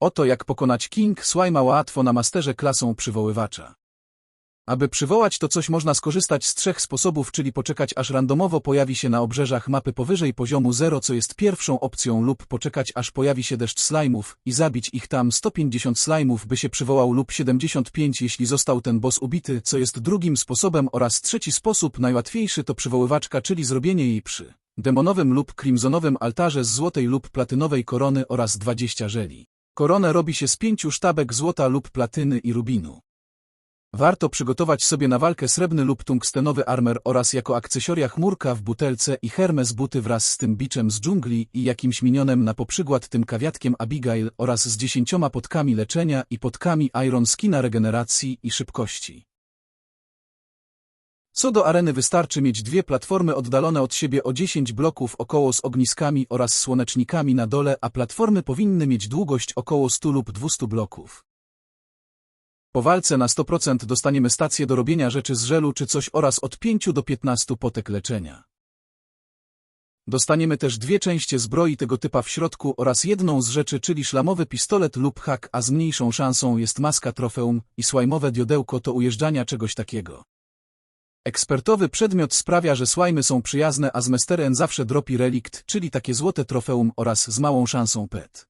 Oto jak pokonać King Slime'a łatwo na masterze klasą przywoływacza. Aby przywołać to coś można skorzystać z trzech sposobów, czyli poczekać aż randomowo pojawi się na obrzeżach mapy powyżej poziomu 0, co jest pierwszą opcją, lub poczekać aż pojawi się deszcz slajmów i zabić ich tam 150 slajmów, by się przywołał lub 75, jeśli został ten boss ubity, co jest drugim sposobem oraz trzeci sposób, najłatwiejszy to przywoływaczka, czyli zrobienie jej przy demonowym lub crimsonowym altarze z złotej lub platynowej korony oraz 20 żeli. Koronę robi się z pięciu sztabek złota lub platyny i rubinu. Warto przygotować sobie na walkę srebrny lub tungstenowy armor oraz jako akcesoria chmurka w butelce i Hermes buty wraz z tym biczem z dżungli i jakimś minionem na poprzykład tym kawiatkiem Abigail oraz z dziesięcioma potkami leczenia i potkami Iron Skina regeneracji i szybkości. Co do areny wystarczy mieć dwie platformy oddalone od siebie o 10 bloków około z ogniskami oraz słonecznikami na dole, a platformy powinny mieć długość około 100 lub 200 bloków. Po walce na 100% dostaniemy stację do robienia rzeczy z żelu czy coś oraz od 5 do 15 potek leczenia. Dostaniemy też dwie części zbroi tego typa w środku oraz jedną z rzeczy, czyli szlamowy pistolet lub hak, a z mniejszą szansą jest maska trofeum i słajmowe diodełko to ujeżdżania czegoś takiego. Ekspertowy przedmiot sprawia, że slajmy są przyjazne, a z Mesteren zawsze dropi relikt, czyli takie złote trofeum oraz z małą szansą pet.